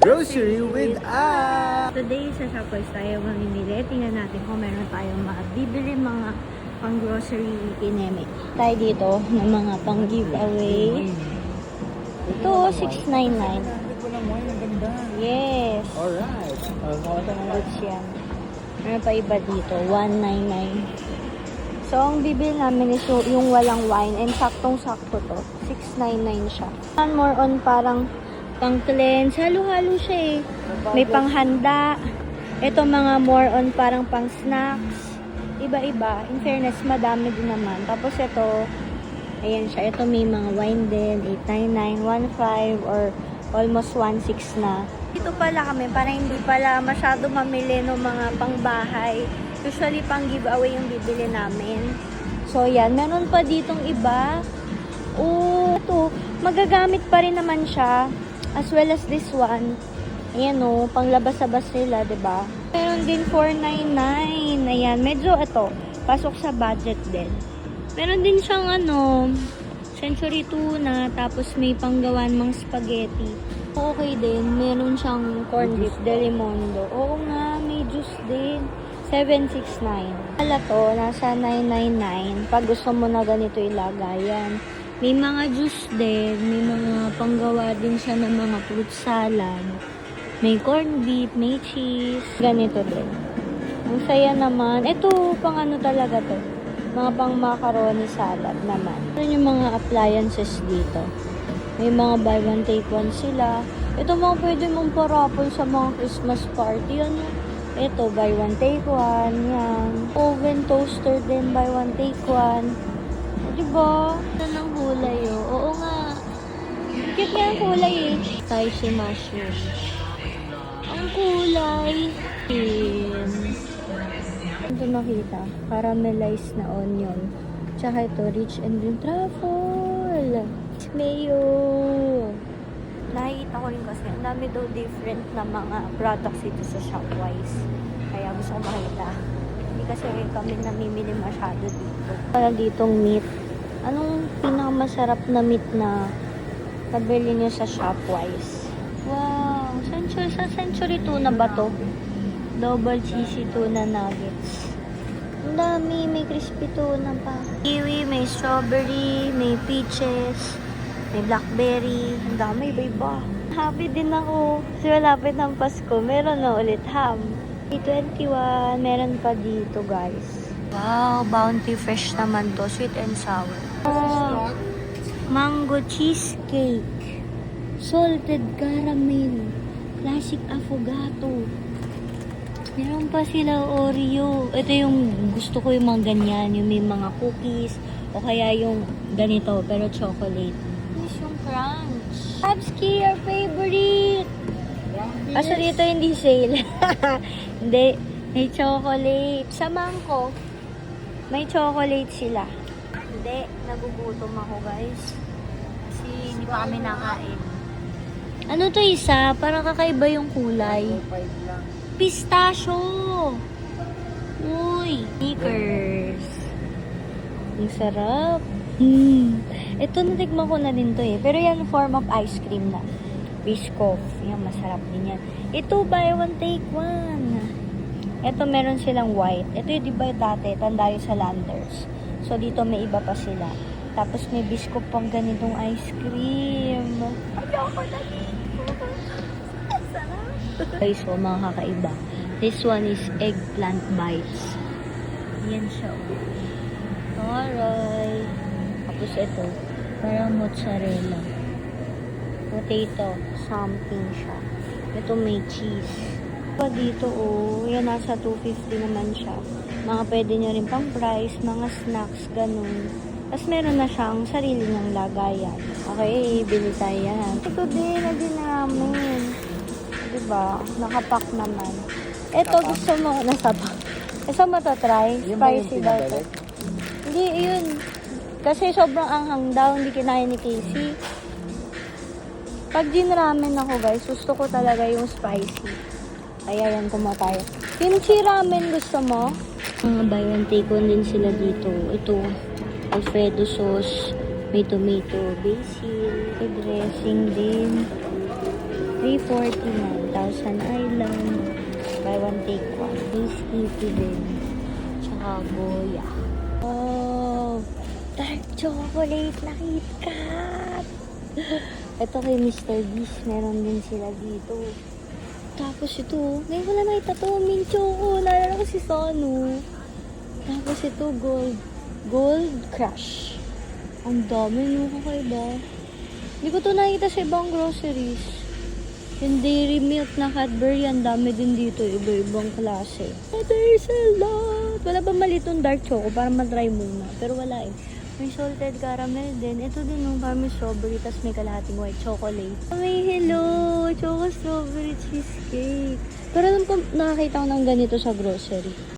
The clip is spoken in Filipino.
Grocery with us! Today, sa Shopwise tayo mamimili. Tingnan natin kung meron tayong mabibili mga pang grocery ineme. Tayo dito ng mga pang giveaway. Ito, 699. Hindi ko lang wine, ang ganda. Yes. Alright. Goods yan. Meron pa iba dito, 199. So, ang bibili namin is yung, walang wine and saktong-sakto to. 699 siya. One more on parang pang cleanse. Halo-halo siya eh. May panghanda. Ito mga more on parang pang snacks. Iba-iba. In fairness, madami din naman. Tapos ito, ayan siya. Ito may mga wine din. 899, 15 or almost 16 na. Dito pala kami para hindi pala masyado mamili ng mga pangbahay. Usually pang giveaway yung bibili namin. So yan, meron pa ditong iba. Oh, ito, magagamit pa rin naman siya. As well as this one. Ayan o, panglabas-labas sila, 'di ba? Meron din 499. Ayan, medyo ito, pasok sa budget din. Meron din siyang ano, Century tuna, tapos may panggawan mang spaghetti. Okay din, meron siyang corned beef delimondo. Oo nga, may juice din. 769. Wala to, nasa 999. Pag gusto mo na ganito ilagay yan. May mga juice din, may mga panggawa din siya ng mga fruit salad. May corned beef, may cheese. Ganito din. Ang saya naman. Ito, pang ano talaga to. Mga pang macaroni salad naman. Ano yung mga appliances dito? May mga buy one take one sila. Ito mga pwede mong parapol sa mga Christmas party. Ano? Ito, buy one take one. Yan. Oven toaster din, buy one take one. O, diba? Ito ng kulay, oh. Oo nga. Cute nga ang kulay, eh. Spicy mushroom. Ang kulay. Yun. Ito nakita. Caramelized na onion. Tsaka ito, rich and green truffle. Mayo. Nakikita ko rin kasi, ang dami daw different na mga products dito sa Shopwise. Kaya gusto ko makita. Hindi kasi kami namimili masyado dito. Para ditong meat. Anong pinakamasarap na meat na nabili niyo sa Shopwise? Wow! Century, sa Century Tuna ba to? Double cheesy tuna nuggets. Ang dami. May crispy tuna pa. Kiwi, may strawberry, may peaches, may blackberry. Ang dami, iba-iba. Happy din ako. Kasi malapit ng Pasko. Meron na ulit ham. 21 Meron pa dito, guys. Wow, Bounty Fresh naman to. Sweet and sour. Oh, mango cheesecake. Salted caramel. Classic affogato. Meron pa sila Oreo. Ito yung gusto ko yung mga ganyan. Yung may mga cookies. O kaya yung ganito, pero chocolate. This yung crunch. Abski, your favorite! Kaso dito hindi sale. hindi. May chocolate. Sa mangko, may chocolate sila. Hindi. Nagugutom ako, guys. Kasi hindi pa kami nakain. Ano to isa? Parang kakaiba yung kulay. Pistachio! Uy! Sneakers. Ang sarap. Hmm. Ito, natikman ko na din to eh. Pero yan, form of ice cream na. Biscoff. Yan, masarap din yan. Ito, buy one, take one. Ito, meron silang white. Ito yung di ba dati, tanda yung sa Landers. So, dito may iba pa sila. Tapos may biscoff pang ganitong ice cream. Ayoko na dito. Okay, so mga kakaiba. This one is eggplant bites. Yan siya. Alright. Tapos ito, parang mozzarella. Potato, something siya. Ito may cheese. Pa dito, oh, yan nasa 250 naman siya. Mga pwede nyo rin pang price, mga snacks, ganun. Tapos meron na siyang sarili niyang lagayan. Okay, bili tayo yan. Ito din, na din namin. Diba? Nakapack naman. Ito gusto mo, nasa pack. Gusto mo to try? Spicy daw to. Hindi, yun. Kasi sobrang anghang daw, hindi kinain ni Casey. Pag gin ramen ako guys, gusto ko talaga yung spicy. Kaya yan kumain tayo. Kimchi ramen gusto mo? Mga buy one din sila dito. Ito, Alfredo sauce, may tomato, basil, may dressing din. 349. Thousand Island. Buy one, take one. Miss Kitty din. Tsaka Goya. Oh, dark chocolate na KitKat. Ito kay Mr. Beast, meron din sila dito. Tapos ito, ngayon lang nakita to, mint choco. Naalala ko si Sonu. Tapos ito, gold. Gold Crush. Ang dami no, kakaiba. Hindi ko to nakita sa ibang groceries. Yung dairy milk na Cadbury, ang dami din dito. Iba-ibang klase. There's a lot. Wala ba mali itong dark choco para matry muna? Pero wala eh. May salted caramel din. Ito din yung parang may strawberry, tapos may kalahating white chocolate. May hello! Choco strawberry cheesecake. Pero alam ko, nakakita ko ng ganito sa grocery.